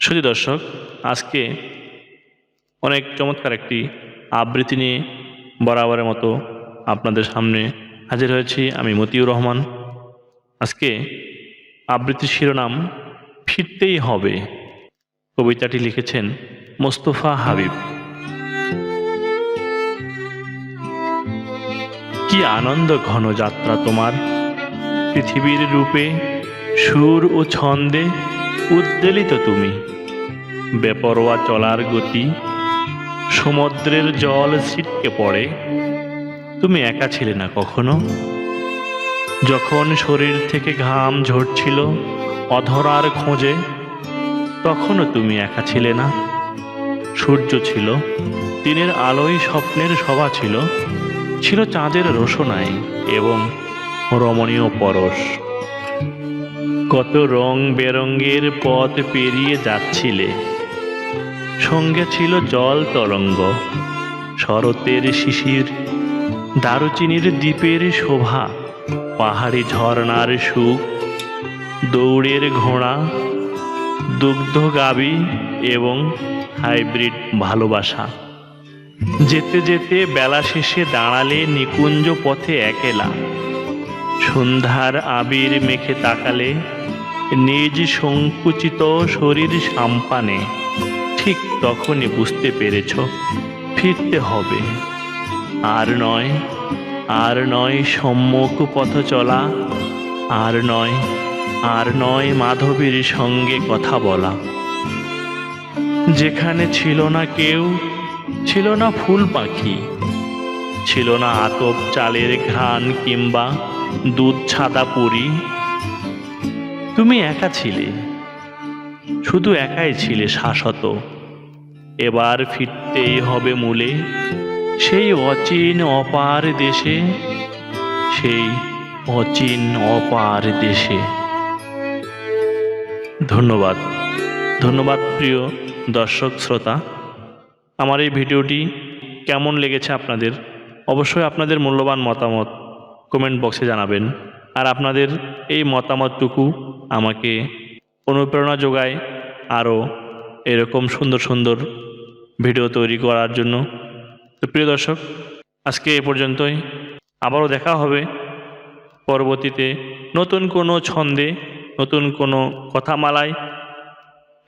শুধু দর্শক, আজকে অনেক চমৎকার একটি আবৃত্তি নিয়ে বরাবরের মতো আপনাদের সামনে হাজির হয়েছি আমি মতিউর রহমান। আজকে আবৃত্তির শিরোনাম, ফিরতেই হবে। কবিতাটি লিখেছেন মোস্তফা হাবিব। কি আনন্দ ঘন যাত্রা তোমার, পৃথিবীর রূপে সুর ও ছন্দে উদ্বেলিত তুমি। বেপরোয়া চলার গতি, সমুদ্রের জল ছিটকে পড়ে। তুমি একা ছিলে না কখনো? যখন শরীর থেকে ঘাম ঝরছিল অধরার খোঁজে, তখনও তুমি একা ছিলে না। সূর্য ছিল, দিনের আলোয় স্বপ্নের সভা ছিল ছিল চাঁদের রোশনাই এবং রমণীয় পরশ। কত রং বেরঙ্গের পথ পেরিয়ে যাচ্ছিলে। সঙ্গে ছিল জল তরঙ্গ, শরতের শিশির, দারুচিনির দ্বীপের শোভা, পাহাড়ি ঝর্ণার সুখ, দৌড়ের ঘোড়া, দুগ্ধ গাবি এবং হাইব্রিড ভালোবাসা। যেতে যেতে বেলা শেষে দাঁড়ালে নিকুঞ্জ পথে একেলা। সন্ধ্যার আবির মেখে তাকালে, নিজ সংকুচিত শরীর সাম্পানে, ঠিক তখনই বুঝতে পেরেছ, ফিরতে হবে। আর নয় আর নয় সম্মুখ পথ চলা, আর নয় আর নয় মাধবীর সঙ্গে কথা বলা। যেখানে ছিল না কেউ, ছিল না ফুল পাখি, ছিল না আতপ চালের ঘ্রাণ কিংবা দুধ ছাদা পুরি। তুমি একা ছিলে, শুধু একাই ছিলে শাশ্বত। এবার ফিরতেই হবে মূলে সেই অচিন অপার দেশে, সেই অচিন অপার দেশে। ধন্যবাদ ধন্যবাদ প্রিয় দর্শক শ্রোতা। আমার এই ভিডিওটি কেমন লেগেছে আপনাদের? অবশ্যই আপনাদের মূল্যবান মতামত কমেন্ট বক্সে জানাবেন। আর আপনাদের এই মতামতটুকু আমাকে অনুপ্রেরণা যোগায় আরও এরকম সুন্দর সুন্দর ভিডিও তৈরি করার জন্য। তো প্রিয় দর্শক, আজকে এ পর্যন্তই। আবারও দেখা হবে পরবর্তীতে নতুন কোনো ছন্দে, নতুন কোনো কথামালায়।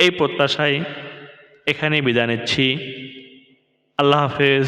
এই প্রত্যাশায় এখানেই বিদায় নিচ্ছি। আল্লাহ হাফেজ।